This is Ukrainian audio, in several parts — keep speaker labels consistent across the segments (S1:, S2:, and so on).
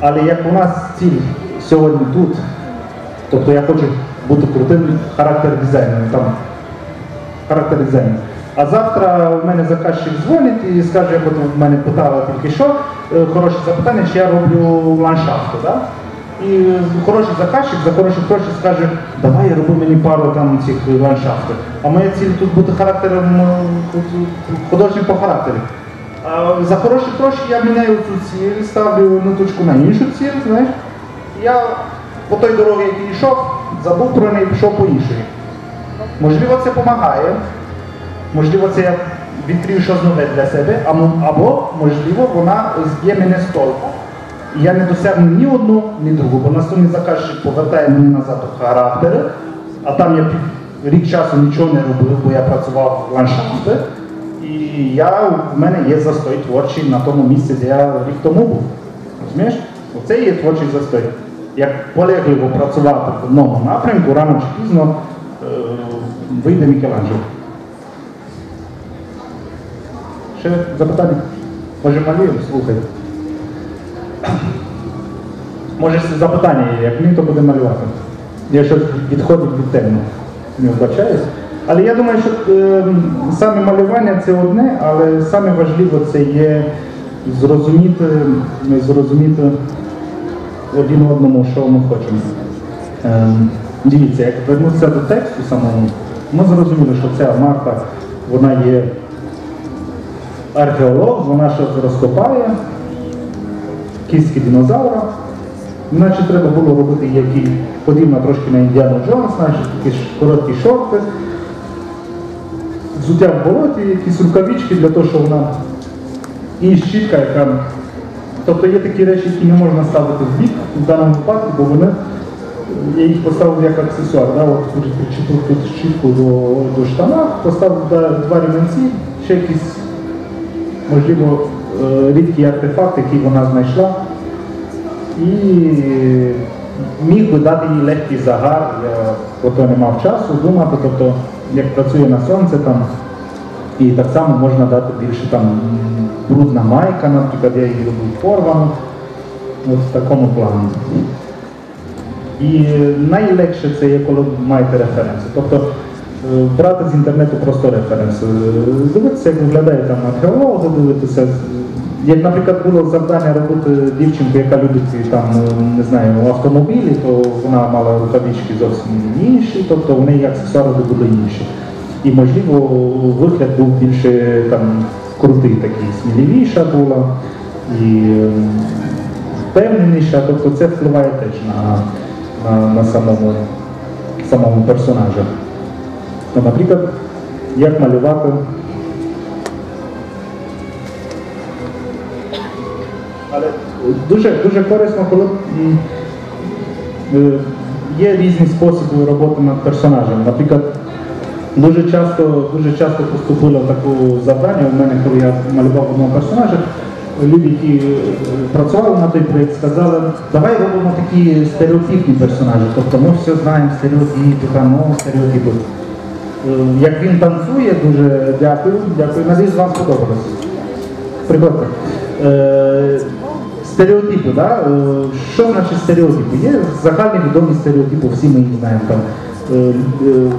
S1: Але як у нас ціль сьогодні тут, тобто я хочу бути крутим характер дизайнером, там, характер дизайнера. А завтра в мене заказчик дзвонить і скаже, як в мене питала тільки що, е, хороше запитання, чи я роблю ландшафти. Да? І хороший заказчик за хороші гроші скаже, давай роби мені пару там цих ландшафтів. А моя ціль тут бути характером е, художнім по характері. За хороші гроші я міняю цю ціль, ставлю на на іншу ціль, знаєш. Я по той дорозі, який йшов, забув про неї, пішов по іншій. Можливо, це допомагає. Можливо, це я відкрию щось нове для себе, або, можливо, вона зб'є мене з толку. І я не досягну ні одну, ні другу, бо наступний заказчик повертає мене назад у характери, а там я рік часу нічого не робив, бо я працював в ландшафті. І я, в мене є застой творчий на тому місці, де я рік тому був. Розумієш? Оце є творчий застой. Як полегливо працювати в одному напрямку, рано чи пізно е, вийде Мікеланджело. Ще запитання? Може малюємо? Слухай. Може запитання є, як мені, то буде малювати. Я щось відходить від теми. Не вбачаюсь. Але я думаю, що е, саме малювання це одне, але саме важливо це є зрозуміти, зрозуміти один одному, що ми хочемо. Е, дивіться, як вернутися до тексту самому, ми зрозуміли, що ця Марта, вона є археолог, вона щось розкопає, кістки динозавра. Значить, треба було робити які подібно трошки на Індіану Джонс, значить, якісь короткі шорти, взуття в болоті, якісь рукавички для того, щоб вона і щітка, яка. Тобто є такі речі, які не можна ставити в бік в даному випадку, бо вони, я їх поставив як аксесуар. Да? От причепив тут щітку до, до штана, поставив да, два ремінці, ще якісь, можливо, е, рідкий артефакт, який вона знайшла і міг би дати їй легкий загар, я ото не мав часу думати, тобто як працює на сонце там, і так само можна дати більше там брудна майка, наприклад, я її робив порвану, от в такому плані. І найлегше це є, коли маєте референси. Тобто е, брати з інтернету просто референси. Е, Дивитися, як виглядає там археологи, дивитися. Як, наприклад, було завдання робити дівчинку, яка любить там, е, не знаю, автомобілі, то вона мала рукавички зовсім інші, тобто в неї аксесуари були інші. І можливо вигляд був більше там крутий такий, сміливіша була і е, впевненіша, тобто це впливає теж на, на, на самому, самому персонажу. Ну, наприклад, як малювати. Але дуже, дуже корисно, коли е, є різні способи роботи над персонажем. Наприклад, дуже часто, дуже часто поступило таке завдання у мене, коли я малював одного персонажа. Люди, які е, працювали на той проєкт, сказали, давай робимо такі стереотипні персонажі. Тобто ми все знаємо стереотипи, там, ну, стереотипи. Е, Як він танцює, дуже дякую, дякую. Надіюсь, вам сподобалось. Прикольно. Стереотипи, да? Е, що наші стереотипи? Є загальні відомі стереотипи, всі ми їх знаємо. Там. Е, е,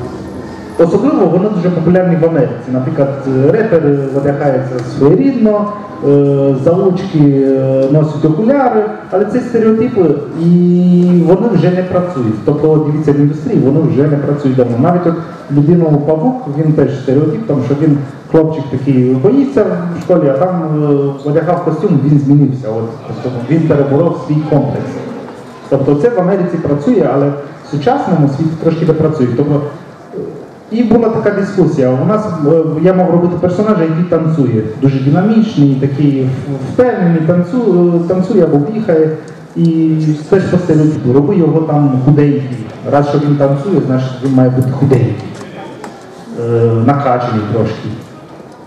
S1: Особливо вони дуже популярні в Америці. Наприклад, репери одягаються своєрідно, заучки е, носять окуляри, але це стереотипи і вони вже не працюють. Тобто, дивіться в індустрії, вони вже не працюють давно. Навіть от людина павук, він теж стереотип, тому що він хлопчик такий боїться в школі, а там е, одягав костюм, він змінився. От, тобто він переборов свій комплекс. Тобто це в Америці працює, але в сучасному світі трошки не працює. Тобто, і була така дискусія. У нас е, я мав робити персонажа, який танцює. Дуже динамічний, такий впевнений, танцює, танцює або бігає. І теж по стереотипу, роби його там худенький. Раз що він танцює, значить він має бути худенький, е, накачаний трошки.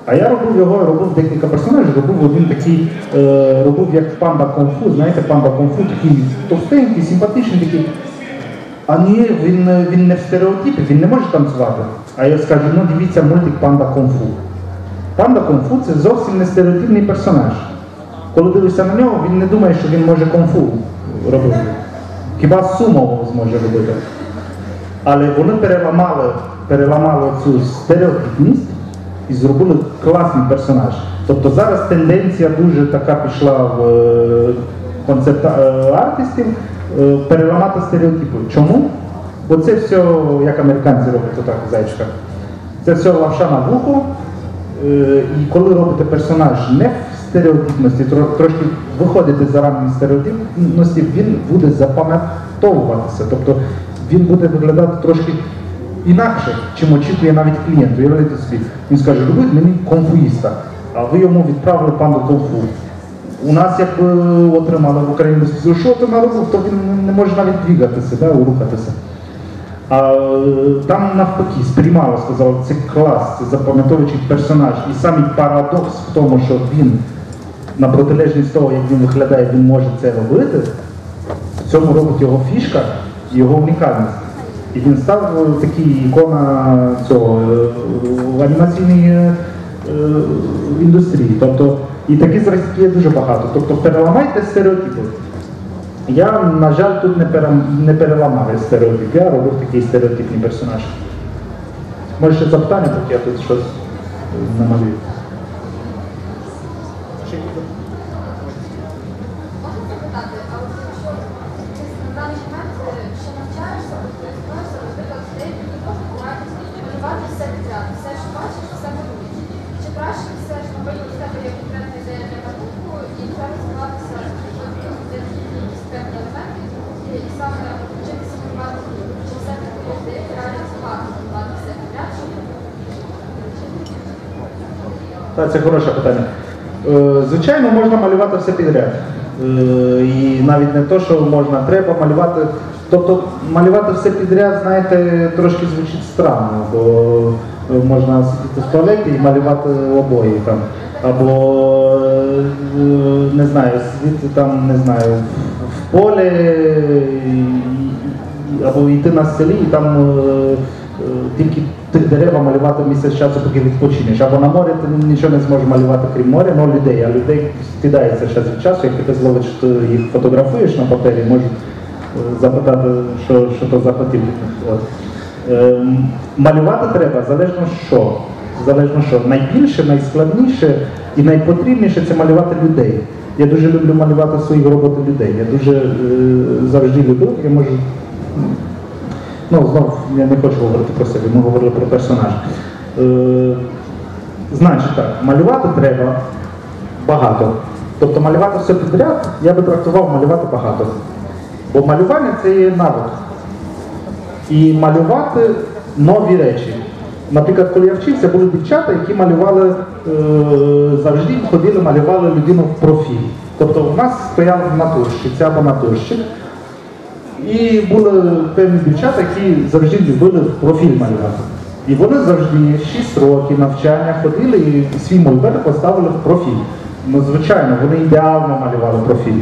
S1: А я робив його, робив декілька персонажів, робив один такий, е, робив як панда конфу, знаєте, панда конфу, такий товстенький, симпатичний такий. А ні, він, е, він не в стереотипі, він не може танцювати. А я скажу, ну дивіться мультик Панда Конфу. Панда Конфу це зовсім не стереотипний персонаж. коли дивишся на нього, він не думає, що він може конфу робити. Хіба сумо зможе робити. Але вони переламали, переламали цю стереотипність і зробили класний персонаж. Тобто зараз тенденція дуже така пішла в е, концепт е, артистів переламати стереотипи. Чому? Бо це все, як американці роблять, отак зайчика. Це все лапша на вухо. Е, І коли робите персонаж не в стереотипності, трошки виходите за рамки стереотипності, він буде запам'ятовуватися. Тобто він буде виглядати трошки інакше, чим очікує навіть клієнт. Уявляєте собі, він скаже, робіть мені конфуїста, а ви йому відправили панду конфу. У нас якби отримали в Україні, що ти наробив, то він не може навіть двігатися, да, рухатися. А е, там навпаки сприймало, сказав, це клас, це запам'ятовуючий персонаж. І самий парадокс в тому, що він на протилежність того, як він виглядає, він може це робити. В цьому робить його фішка його унікальність. І він став е, такий ікона цього е, е, е, індустрії. Тобто, і таких зразків є дуже багато. Тобто переламайте стереотипи. Я, на жаль, тут не, не переламав стереотип, я робив такий стереотипний персонаж. Може ще запитання, поки я тут щось намалюю.
S2: Можна запитати, а от якщо ти на даний момент е, ще навчаєшся, от користуєшся, наприклад, деякі художники бувають малювати все підряд, все, що бачиш, все малюєш. Чи краще все ж, наприклад, у тебе є конкретна ідея для малюнку, і треба розвиватися, де якісь певні елементи, і і саме вчитися малювати, чи все таки здається реально це гарно малювати все підряд, чи ні?
S1: Так, це хороше питання. Е, Звичайно, можна малювати все підряд. Е, І навіть не то, що можна, треба малювати. Тобто малювати все підряд, знаєте, трошки звучить странно, бо е, можна сидіти в туалеті і малювати обої там. Або не знаю, сидіти там, не знаю, в полі або йти на селі і там тільки тих дерева малювати місяць часу, поки відпочинеш. Або на морі ти нічого не зможеш малювати, крім моря, ну людей, а людей кидається час від часу, як ти зловиш, їх фотографуєш на папері, можуть е, запитати, що, що то за. От. Ем, малювати треба залежно що. Залежно що. Найбільше, найскладніше і найпотрібніше це малювати людей. Я дуже люблю малювати свої роботи людей. Я дуже е, завжди любив, я можу Ну, знов я не хочу говорити про себе, ми говорили про персонаж. Е, значить так, малювати треба багато. Тобто малювати все підряд, я би трактував малювати багато. Бо малювання це є навик. І малювати нові речі. Наприклад, коли я вчився, були дівчата, які малювали е, завжди ходили, малювали людину в профіль. Тобто в нас стояв натурщик, або натурщик. І були певні дівчата, які завжди любили в профіль малювати. І вони завжди 6 років навчання ходили і свій мольберт поставили в профіль. Ну, звичайно, вони ідеально малювали профіль.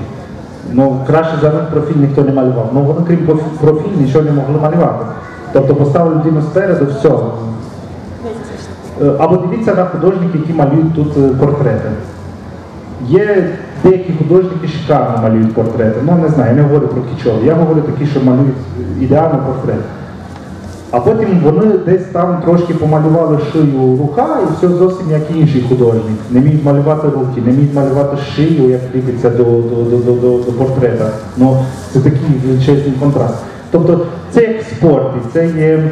S1: Ну, краще за них профіль ніхто не малював. Ну вони крім профіль нічого не могли малювати. Тобто поставили людину спереду, все. Або дивіться на художників, які малюють тут е, портрети. Є деякі художники шикарно малюють портрети. Ну не знаю, я не говорю про кічов. Я говорю такі, що малюють ідеально портрет. А потім вони десь там трошки помалювали шию рука і все зовсім як інший художник. Не вміють малювати руки, не вміють малювати шию, як кріпиться до, до, до, до, до, до портрета. Ну, це такий величезний контраст. Тобто це як в спорті, це є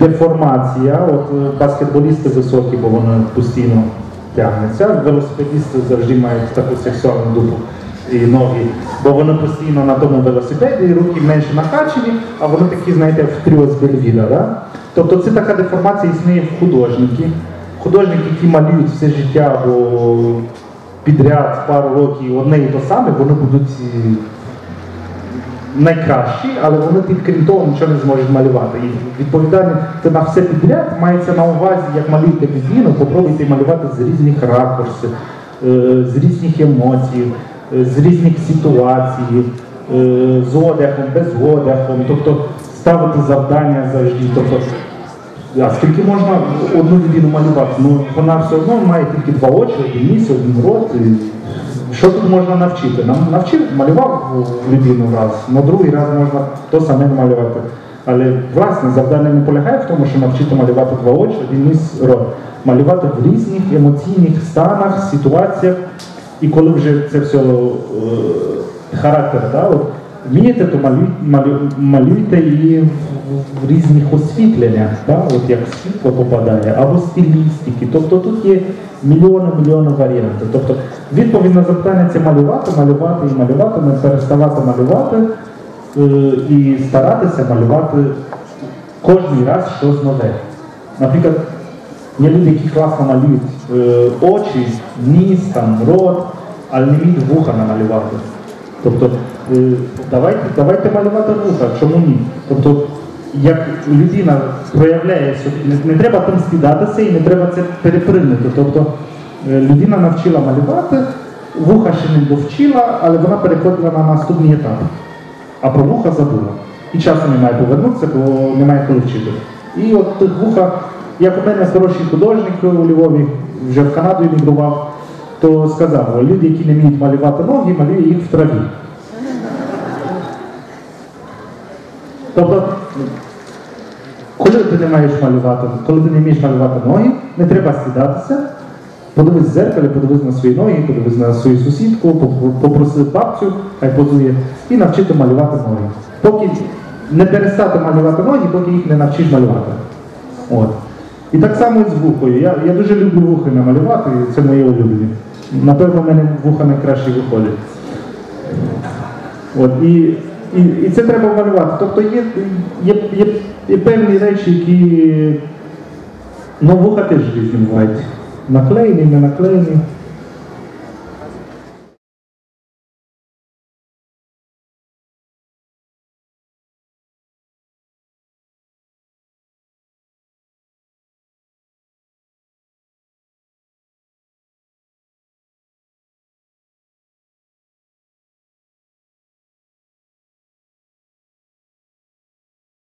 S1: деформація. От е, баскетболісти високі, бо вони постійно тягнуться. Велосипедісти завжди мають таку сексуальну дупу і ноги, бо вони постійно на тому велосипеді, руки менше накачені, а вони такі, знаєте, в тріо з. Да? Тобто це така деформація існує в художники. Художники, які малюють все життя або підряд пару років одне і те саме, вони будуть е, найкращі, але вони тільки крім того нічого не зможуть малювати. І відповідальність на все підряд мається на увазі, як малюєте людину, попробуйте малювати з різних ракурсів, е, з різних емоцій, е, з різних ситуацій, е, з одягом, без одягом, тобто ставити завдання завжди. Тобто, а скільки можна одну людину малювати? Ну вона все одно має тільки два очі, один ніс, один рот. Що тут можна навчити? Нам навчив, малював людину раз, на другий раз можна то саме малювати. Але власне завдання не полягає в тому, що навчити малювати два очі, один ніс рот. Малювати в різних емоційних станах, ситуаціях. І коли вже це все е, характер, да, от, вмієте, то малюй, малю, малюйте і в, різних освітленнях, да, от як світло попадає, або стилістики. Тобто тут є мільйони мільйони варіантів. Тобто відповідь на запитання це малювати, малювати і малювати, не переставати малювати е, і старатися малювати кожен раз щось нове. Наприклад, є люди, які класно малюють е, очі, ніс, там, рот, але не вміють вуха намалювати. Тобто е, давайте, давайте малювати вуха, чому ні? Тобто, як людина проявляє не, треба там стідатися і не треба це перепринути. Тобто е, людина навчила малювати, вуха ще не довчила, але вона переходила на наступний етап. А про вуха забула. І часу немає повернутися, бо немає коли вчити. І от вуха, як у мене хороший художник у Львові, вже в Канаду емігрував, то сказав, люди, які не вміють малювати ноги, малює їх в траві. Тобто, коли ти не маєш малювати, коли ти не вмієш малювати ноги, не треба сідатися, подивись в зеркалі, подивись на свої ноги, подивись на свою сусідку, поп- попроси бабцю, хай позує, і навчити малювати ноги. Поки не перестати малювати ноги, поки їх не навчиш малювати. От. І так само і з вухою. Я, я дуже люблю вухи намалювати, це моє улюблені. Напевно, в мене вуха найкраще виходить. От, і, і, і це треба малювати. Тобто є, є, є, є певні речі, які ну, вуха теж різні бувають. Наклеєні, не наклеєні.